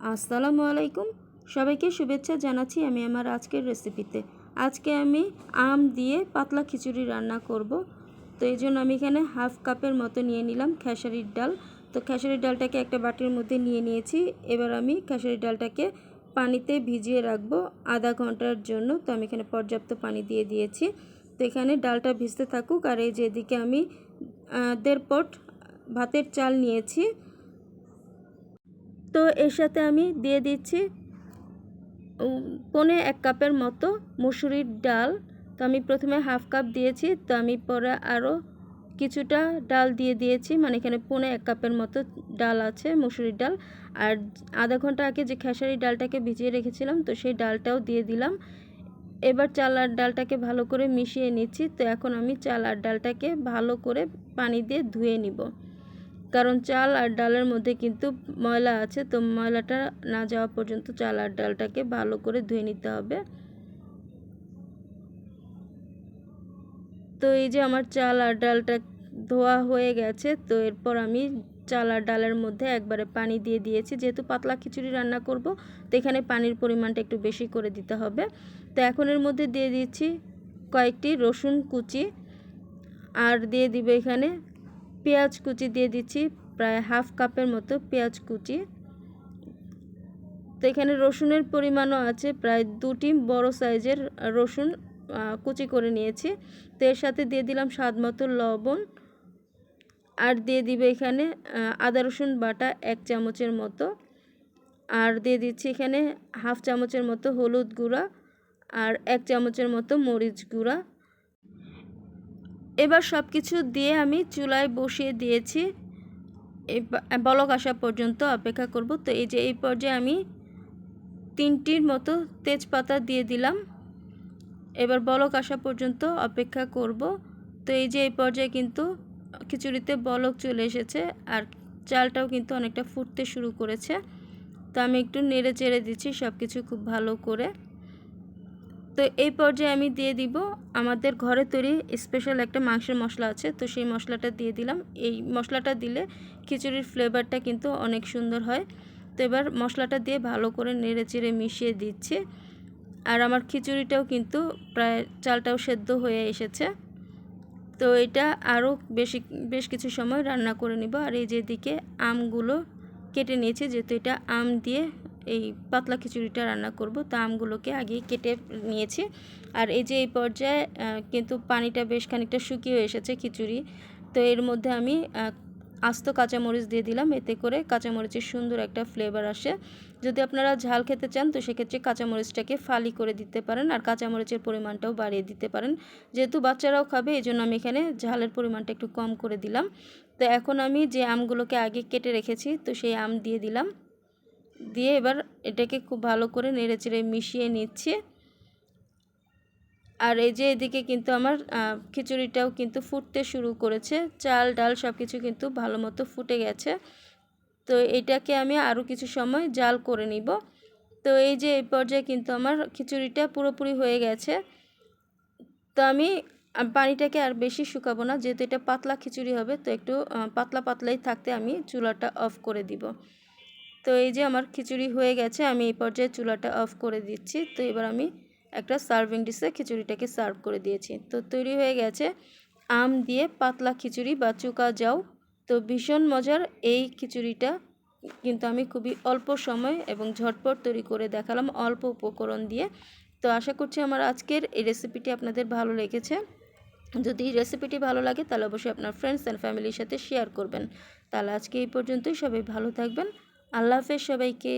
আসসালামু আলাইকুম। সবাইকে শুভেচ্ছা জানাচ্ছি আমি আমার আজকের রেসিপিতে আজকে আমি আম দিয়ে পাতলা খিচুড়ি রান্না করব। তো এই জন্য আমি এখানে হাফ কাপের মতো নিয়ে নিলাম খেসারির ডাল। তো খেসারির ডালটাকে একটা বাটির মধ্যে নিয়ে নিয়েছি। এবার আমি খেসারির ডালটাকে পানিতে ভিজিয়ে রাখব আধা ঘণ্টার জন্য। তো আমি এখানে পর্যাপ্ত পানি দিয়ে দিয়েছি। তো এখানে ডালটা ভিজতে থাকুক। আর এই যেদিকে আমি দেড় পট ভাতের চাল নিয়েছি। তো এর সাথে আমি দিয়ে দিচ্ছি পনে এক কাপের মতো মুসুরির ডাল। তো আমি প্রথমে হাফ কাপ দিয়েছি, তো আমি পরে আরও কিছুটা ডাল দিয়ে দিয়েছি। মানে এখানে পনে এক কাপের মতো ডাল আছে, মুসুরির ডাল। আর আধা ঘণ্টা আগে যে খেসারি ডালটাকে ভিজিয়ে রেখেছিলাম, তো সেই ডালটাও দিয়ে দিলাম। এবার চাল আর ডালটাকে ভালো করে মিশিয়ে নিচ্ছি, তো এখন আমি চাল আর ডালটাকে ভালো করে পানি দিয়ে ধুয়ে নিব। কারণ চাল আর ডালের মধ্যে কিন্তু ময়লা আছে, তো ময়লাটা না যাওয়া পর্যন্ত চাল আর ডালটাকে ভালো করে ধুয়ে নিতে হবে। তো এই যে আমার চাল আর ডালটা ধোয়া হয়ে গেছে, তো এরপর আমি চাল আর ডালের মধ্যে একবারে পানি দিয়ে দিয়েছি। যেহেতু পাতলা খিচুড়ি রান্না করব, তো এখানে পানির পরিমাণটা একটু বেশি করে দিতে হবে। তো এখন এর মধ্যে দিয়ে দিচ্ছি কয়েকটি রসুন কুচি, আর দিয়ে দিবে এখানে পেঁয়াজ কুচি দিয়ে দিচ্ছি, প্রায় হাফ কাপের মতো পেঁয়াজ কুচি। তো এখানে রসুনের পরিমাণও আছে, প্রায় দুটি বড় সাইজের রসুন কুচি করে নিয়েছি। তো এর সাথে দিয়ে দিলাম স্বাদ মতো লবণ। আর দিয়ে দিবে এখানে আদা রসুন বাটা এক চামচের মতো। আর দিয়ে দিচ্ছি এখানে হাফ চামচের মতো হলুদ গুঁড়া। আর এক চামচের মতো মরিচ গুঁড়া। এবার সব কিছু দিয়ে আমি চুলায় বসিয়ে দিয়েছি। বলক আসা পর্যন্ত অপেক্ষা করব। তো এই যে এই পর্যায়ে আমি তিনটির মতো তেজপাতা দিয়ে দিলাম। এবার বলক আসা পর্যন্ত অপেক্ষা করব। তো এই যে এই পর্যায়ে কিন্তু খিচুড়িতে বলক চলে এসেছে আর চালটাও কিন্তু অনেকটা ফুটতে শুরু করেছে। তো আমি একটু নেড়ে চেড়ে দিচ্ছি সব কিছু খুব ভালো করে। তো এই পর্যায়ে আমি দিয়ে দিব। আমাদের ঘরে তৈরি স্পেশাল একটা মাংসের মশলা আছে, তো সেই মশলাটা দিয়ে দিলাম। এই মশলাটা দিলে খিচুড়ির ফ্লেভারটা কিন্তু অনেক সুন্দর হয়। তো এবার মশলাটা দিয়ে ভালো করে নেড়ে চেড়ে মিশিয়ে দিচ্ছি। আর আমার খিচুড়িটাও কিন্তু প্রায় চালটাও সেদ্ধ হয়ে এসেছে। তো এটা আরও বেশি, বেশ কিছু সময় রান্না করে নিব। আর এই যেদিকে আমগুলো কেটে নিয়েছি, যেহেতু এটা আম দিয়ে এই পাতলা খিচুড়িটা রান্না করব। তা আমগুলোকে আগেই কেটে নিয়েছি। আর এই যে এই পর্যায়ে কিন্তু পানিটা বেশ খানিকটা শুকিয়ে এসেছে খিচুড়ি। তো এর মধ্যে আমি আস্ত কাঁচামরিচ দিয়ে দিলাম। এতে করে কাঁচামরিচের সুন্দর একটা ফ্লেভার আসে। যদি আপনারা ঝাল খেতে চান, তো সেক্ষেত্রে কাঁচামরিচটাকে ফালি করে দিতে পারেন। আর কাঁচামরিচের পরিমাণটাও বাড়িয়ে দিতে পারেন। যেহেতু বাচ্চারাও খাবে, এই জন্য আমি এখানে ঝালের পরিমাণটা একটু কম করে দিলাম। তো এখন আমি যে আমগুলোকে আগে কেটে রেখেছি, তো সেই আম দিয়ে দিলাম। দিয়ে এবার এটাকে খুব ভালো করে নেড়ে চেড়ে মিশিয়ে নিচ্ছি। আর এই যে এদিকে কিন্তু আমার খিচুড়িটাও কিন্তু ফুটতে শুরু করেছে। চাল, ডাল সব কিছু কিন্তু ভালো মতো ফুটে গেছে। তো এটাকে আমি আরও কিছু সময় জাল করে নিব। তো এই যে এই পর্যায়ে কিন্তু আমার খিচুড়িটা পুরোপুরি হয়ে গেছে। তো আমি পানিটাকে আর বেশি শুকাবো না। যেহেতু এটা পাতলা খিচুড়ি হবে, তো একটু পাতলা পাতলাই থাকতে আমি চুলাটা অফ করে দিব। তো এই যে আমার খিচুড়ি হয়ে গেছে, আমি এই পর্যায়ে চুলাটা অফ করে দিচ্ছি। তো এবার আমি একটা সার্ভিং ডিশে খিচুড়িটাকে সার্ভ করে দিয়েছি। তো তৈরি হয়ে গেছে আম দিয়ে পাতলা খিচুড়ি বা চুকা যাও। তো ভীষণ মজার এই খিচুড়িটা কিন্তু আমি খুবই অল্প সময় এবং ঝটপট তৈরি করে দেখালাম অল্প উপকরণ দিয়ে। তো আশা করছি আমার আজকের এই রেসিপিটি আপনাদের ভালো লেগেছে। যদি রেসিপিটি ভালো লাগে তাহলে অবশ্যই আপনার ফ্রেন্ডস অ্যান্ড ফ্যামিলির সাথে শেয়ার করবেন। তাহলে আজকে এই পর্যন্তই। সবাই ভালো থাকবেন। আল্লাহ হাফেজ সবাইকে।